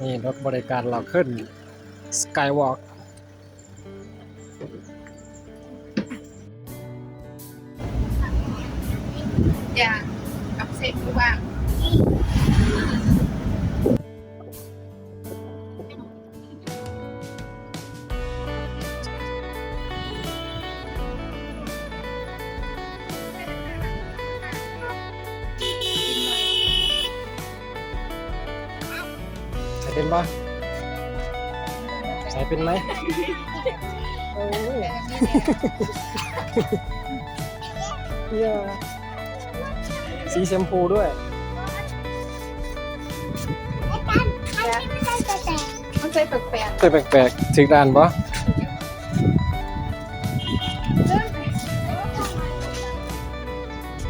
นี่รถบริการเราขึ้นสกายวอล์กอย่ากับเซ็กหรือว่าง เป็นปะใส่เป็นไหมโอ้ยเหี้ยสีชมพูด้วย มันใส่แปลกใส่แปลกๆถึกด่านปะ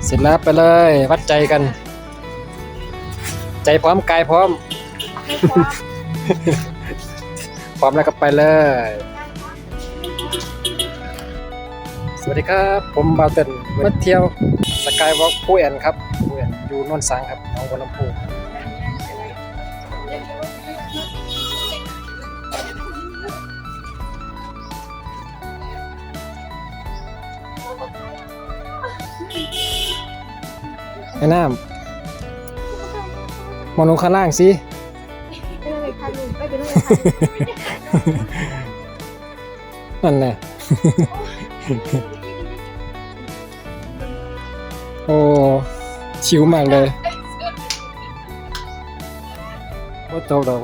เสร็จแล้วไปเลย วัดใจกัน ใจพร้อม กายพร้อมๆไม่ พร้อมแล้วก็ไปเลย สวัสดีครับ ผมบาเตินมาเที่ยวสกายวอล์กผู้แอนครับผู้แอนอยู่นนสังครับหนองบัวลำพูไอ้น้ำมองลงข้างล่างสิ นไรค่ะนั่นแหละโอ้ชิวมากเลยโอ้โตดอก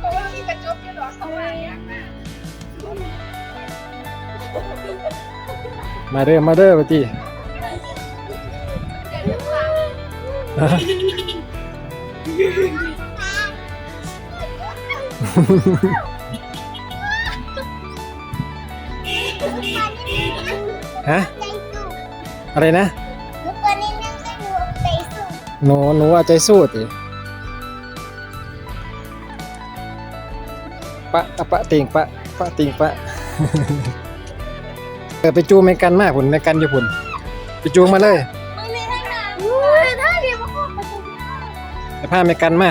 เพราะว่ามีกระจกอยู่หรอเข้ามาอย่างน่ะมาเด้อมาเด้อปฏิเดี๋ยวจะถาม ฮะ อะไรนะลูกตัวนี้นั่งให้หนูใจสู้หนูหนูเอาใจสู้ติปะอะปะติงปะปะติงปะเออไปจูงเมกันมากพุ่นเมกันอยู่พุ่นไปจูงมาเลยมึงมีทั้งนั้นอุ้ยถ้าดีมากไปพาเมกันมา